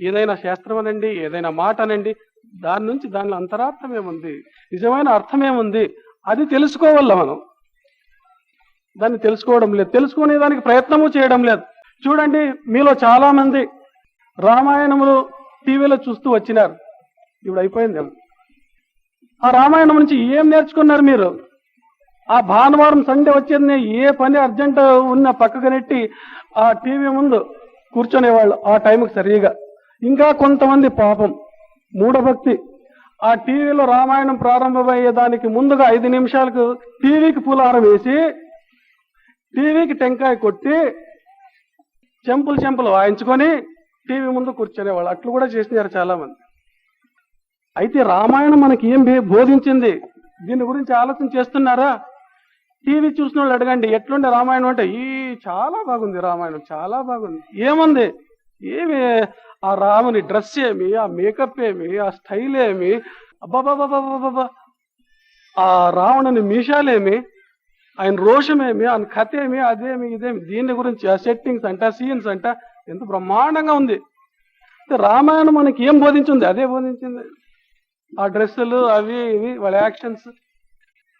ఏదైనా శాస్త్రం అనండి ఏదైనా మాట అనండి దాని నుంచి దానిలో అంతరార్థం ఏముంది నిజమైన అర్థం ఏముంది అది తెలుసుకోవాల మనం. దాన్ని తెలుసుకోవడం లేదు. తెలుసుకునే దానికి ప్రయత్నము చేయడం లేదు. చూడండి మీలో చాలా మంది రామాయణములు టీవీలో చూస్తూ వచ్చినారు. ఇప్పుడు అయిపోయిందేమో ఆ రామాయణం నుంచి ఏం నేర్చుకున్నారు మీరు? ఆ భానువారం సండే వచ్చేది ఏ పని అర్జెంట్ ఉన్న పక్కకు నెట్టి ఆ టీవీ ముందు కూర్చునేవాళ్ళు ఆ టైంకి సరిగా. ఇంకా కొంతమంది పాపం. మూఢభక్తి. ఆ టీవీలో రామాయణం ప్రారంభమయ్యే దానికి ముందుగా ఐదు నిమిషాలకు టీవీకి పూలారం వేసి టీవీకి టెంకాయ కొట్టి చెంపులు చెంపులు వాయించుకొని టీవీ ముందు కూర్చునేవాళ్ళు. అట్లు కూడా చేసినారు చాలా మంది అయితే రామాయణం మనకి ఏం బోధించింది? దీని గురించి ఆలోచన చేస్తున్నారా? టీవీ చూసిన వాళ్ళు అడగండి ఎట్లుండే రామాయణం అంటే ఈ చాలా బాగుంది రామాయణం చాలా బాగుంది. ఏముంది? ఏమి ఆ రాముని డ్రెస్ ఏమి ఆ మేకప్ ఏమి ఆ స్టైల్ ఏమి? అబ్బాబాబాబాబాబా ఆ రావణుని మీషాలేమి? ఆయన రోషమేమి? ఆయన కథ ఏమి అదేమి? ఇదేమి? దీని గురించి ఆ సెట్టింగ్స్ అంట సీన్స్ అంట ఎంత బ్రహ్మాండంగా ఉంది. రామాయణం మనకి ఏం బోధించింది? అదే బోధించింది. ఆ డ్రెస్సులు అవి ఇవి వాళ్ళ యాక్షన్స్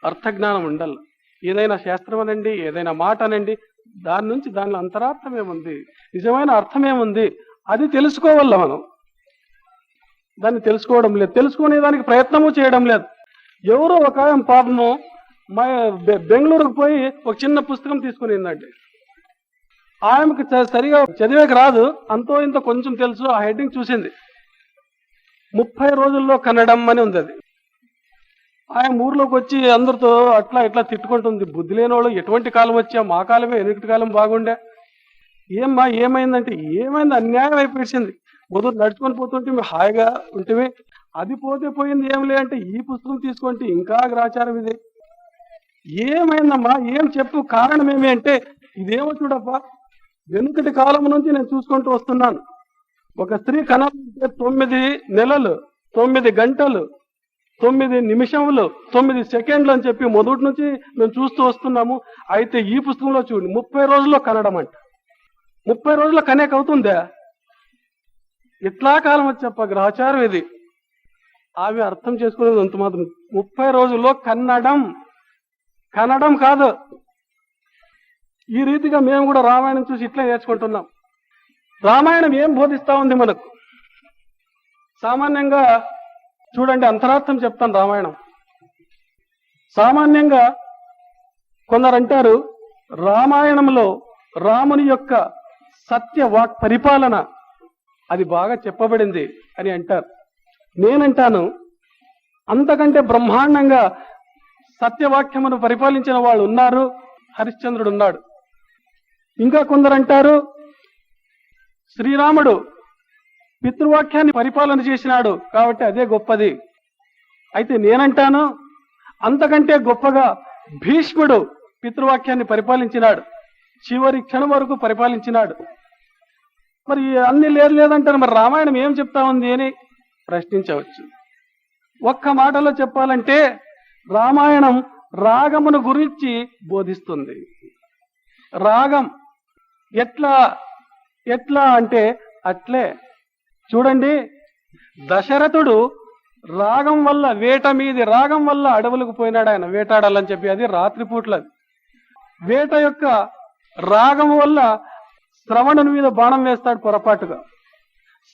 అర్థజ్ఞానం ఉండాలి. ఏదైనా శాస్త్రం అనండి ఏదైనా మాట అనండి దాని నుంచి దానిలో అంతరార్థం ఏముంది? నిజమైన అర్థం ఏముంది? అది తెలుసుకోవాల మనం? దాన్ని తెలుసుకోవడం లేదు. తెలుసుకునే దానికి ప్రయత్నము చేయడం లేదు. ఎవరో ఒక ఆయన పాపము బె- బెంగళూరుకు పోయి ఒక చిన్న పుస్తకం తీసుకుని ఇందండి ఆమెకు సరిగా చదివేకి రాదు. అంతో ఇంత కొంచెం తెలుసు. ఆ హెడ్డింగ్ చూసింది. ముప్పై రోజుల్లో కన్నడం అని ఉంది అది. ఆయన ఊర్లోకి వచ్చి అందరితో అట్లా ఇట్లా తిట్టుకుంటుంది. బుద్ధి లేని వాళ్ళు ఎటువంటి కాలం వచ్చా? మా కాలమే ఎనిమిది కాలం బాగుండే. ఏమ్మా ఏమైందంటే ఏమైంది? అన్యాయం అయిపోయింది మొదలు నడుచుకొని పోతుంటే మేము హాయిగా ఉంటే అది పోతే పోయింది ఏం లేదంటే ఈ పుస్తకం తీసుకుంటే ఇంకా గ్రాచారం ఇది. ఏమైందమ్మా? ఏం చెప్పు? కారణం ఏమి అంటే ఇదేమో చూడప్పా వెనుకటి కాలం నుంచి నేను చూసుకుంటూ వస్తున్నాను. ఒక స్త్రీ కనాలంటే తొమ్మిది నెలలు తొమ్మిది గంటలు తొమ్మిది నిమిషములు తొమ్మిది సెకండ్లు అని చెప్పి మొదటి నుంచి మేము చూస్తూ వస్తున్నాము. అయితే ఈ పుస్తకంలో చూడండి ముప్పై రోజుల్లో కనడం అంట ముప్పై రోజుల్లో కనేక అవుతుందా. ఇట్లా కాలం వచ్చి చెప్ప గ్రహచారం ఇది. అవి అర్థం చేసుకునేది అంత మాత్రం. ముప్పై రోజుల్లో కన్నడం కనడం కాదు. ఈ రీతిగా మేము కూడా రామాయణం చూసి ఇట్లా నేర్చుకుంటున్నాం. రామాయణం ఏం బోధిస్తా ఉంది మనకు? సామాన్యంగా చూడండి అంతరార్థం చెప్తాను రామాయణం. సామాన్యంగా కొందరు అంటారు రామాయణంలో రాముని యొక్క సత్య వాక్ పరిపాలన. అది బాగా చెప్పబడింది అని అంటారు. నేనంటాను అంతకంటే బ్రహ్మాండంగా సత్యవాక్యమును పరిపాలించిన వాళ్ళు ఉన్నారు హరిశ్చంద్రుడు ఉన్నాడు. ఇంకా కొందరు అంటారు శ్రీరాముడు పితృవాక్యాన్ని పరిపాలన చేసినాడు కాబట్టి అదే గొప్పది. అయితే నేనంటాను అంతకంటే గొప్పగా భీష్ముడు పితృవాక్యాన్ని పరిపాలించినాడు. చివరి క్షణం వరకు పరిపాలించినాడు. మరి అన్ని లేదు లేదంటారు మరి రామాయణం ఏం చెప్తా ఉంది అని ప్రశ్నించవచ్చు. ఒక్క మాటలో చెప్పాలంటే రామాయణం రాగమును గురించి బోధిస్తుంది. రాగం ఎట్లా ఎట్లా అంటే అట్లే. చూడండి దశరథుడు రాగం వల్ల వేట మీది రాగం వల్ల అడవులకు పోయినాడు ఆయన వేటాడాలని చెప్పి అది రాత్రిపూట్లది. వేట యొక్క రాగం వల్ల శ్రవణుని మీద బాణం వేస్తాడు పొరపాటుగా.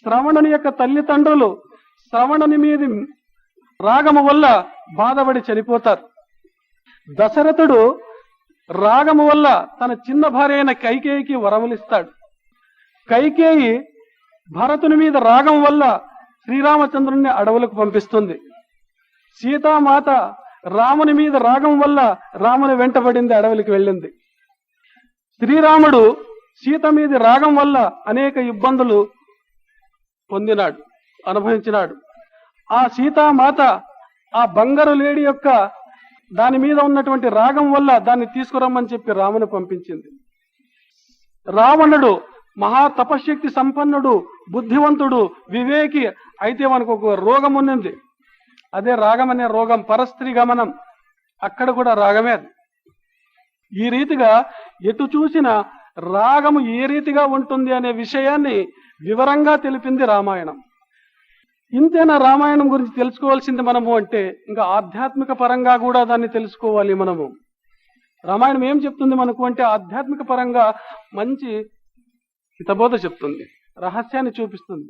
శ్రవణుని యొక్క తల్లిదండ్రులు శ్రవణుని మీది రాగము వల్ల బాధపడి చనిపోతారు. దశరథుడు రాగము వల్ల తన చిన్న భార్య అయిన కైకేయికి వరములిస్తాడు. కైకేయి భరతుని మీద రాగం వల్ల శ్రీరామచంద్రుణ్ణి అడవులకు పంపిస్తుంది. సీతామాత రాముని మీద రాగం వల్ల రాముని వెంటబడింది అడవులకు వెళ్ళింది. శ్రీరాముడు సీత మీది రాగం వల్ల అనేక ఇబ్బందులు పొందినాడు అనుభవించినాడు. ఆ సీతామాత ఆ బంగారు లేడి యొక్క దాని మీద ఉన్నటువంటి రాగం వల్ల దాన్ని తీసుకురమ్మని చెప్పి రాముని పంపించింది. రావణుడు మహా తపశక్తి సంపన్నుడు బుద్ధివంతుడు వివేకి అయితే మనకు ఒక రోగం ఉన్నది. అదే రాగం అనే రోగం పరస్త్రీ గమనం. అక్కడ కూడా రాగమే అది. ఈ రీతిగా ఎటు చూసిన రాగము ఏ రీతిగా ఉంటుంది అనే విషయాన్ని వివరంగా తెలిపింది రామాయణం. ఇంతేనా రామాయణం గురించి తెలుసుకోవాల్సింది మనము అంటే ఇంకా ఆధ్యాత్మిక పరంగా కూడా దాన్ని తెలుసుకోవాలి మనము. రామాయణం ఏం చెప్తుంది మనకు అంటే ఆధ్యాత్మిక పరంగా మంచి హితబోధ చెప్తుంది రహస్యాన్ని చూపిస్తుంది.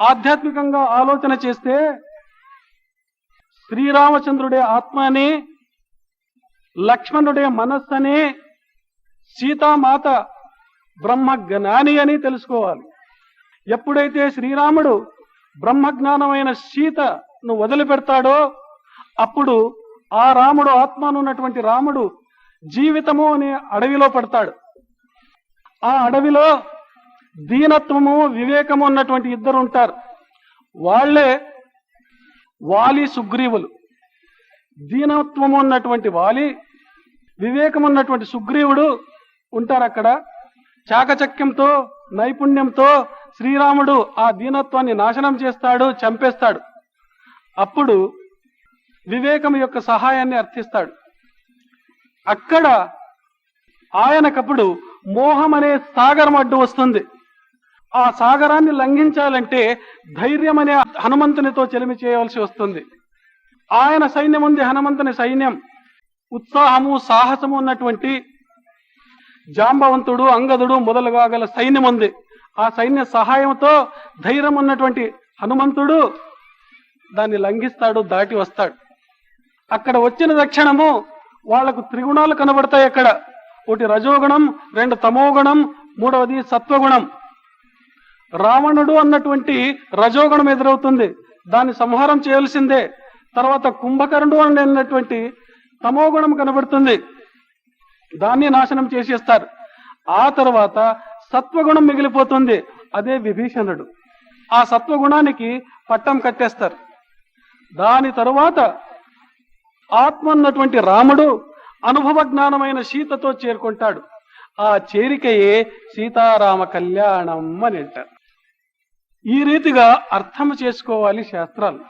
ఆధ్యాత్మికంగా ఆలోచన చేస్తే శ్రీరామచంద్రుడే ఆత్మ అని లక్ష్మణుడే మనస్సు సీతామాత బ్రహ్మ జ్ఞాని అని తెలుసుకోవాలి. ఎప్పుడైతే శ్రీరాముడు బ్రహ్మజ్ఞానమైన సీతను వదిలిపెడతాడో అప్పుడు ఆ రాముడు ఆత్మనున్నటువంటి రాముడు జీవితము అనే అడవిలో పడతాడు. ఆ అడవిలో దీనత్వము వివేకము ఉన్నటువంటి ఇద్దరు ఉంటారు. వాళ్ళే వాలి సుగ్రీవులు. దీనత్వము ఉన్నటువంటి వాలి వివేకం ఉన్నటువంటి సుగ్రీవుడు ఉంటారు అక్కడ చాకచక్యంతో నైపుణ్యంతో శ్రీరాముడు ఆ దీనత్వాన్ని నాశనం చేస్తాడు చంపేస్తాడు. అప్పుడు వివేకం యొక్క సహాయాన్ని అర్థిస్తాడు. అక్కడ ఆయనకప్పుడు మోహం అనే సాగరం అడ్డు వస్తుంది. ఆ సాగరాన్ని లంఘించాలంటే ధైర్యం అనే హనుమంతునితో చెలిమి చేయవలసి వస్తుంది. ఆయన సైన్యం ఉంది హనుమంతుని సైన్యం. ఉత్సాహము సాహసము ఉన్నటువంటి జాంబవంతుడు అంగదుడు మొదలుగా గల సైన్యం ఉంది. ఆ సైన్య సహాయంతో ధైర్యం ఉన్నటువంటి హనుమంతుడు దాన్ని లంఘిస్తాడు దాటి వస్తాడు. అక్కడ వచ్చిన తక్షణము వాళ్ళకు త్రిగుణాలు కనబడతాయి అక్కడ. ఒకటి రజోగుణం రెండు తమోగుణం మూడవది సత్వగుణం. రావణుడు అన్నటువంటి రజోగుణం ఎదురవుతుంది. దాన్ని సంహారం చేయాల్సిందే. తర్వాత కుంభకర్ణుడు అన్నటువంటి తమోగుణం కనబడుతుంది. దాన్ని నాశనం చేసేస్తారు. ఆ తర్వాత సత్వగుణం మిగిలిపోతుంది. అదే విభీషణుడు. ఆ సత్వగుణానికి పట్టం కట్టేస్తారు. దాని తరువాత ఆత్మ అన్నటువంటి రాముడు అనుభవ జ్ఞానమైన సీతతో చేరుకుంటాడు. ఆ చేరికయే సీతారామ కళ్యాణం అని అంటారు. ఈ రీతిగా అర్థం చేసుకోవాలి శాస్త్రాలు.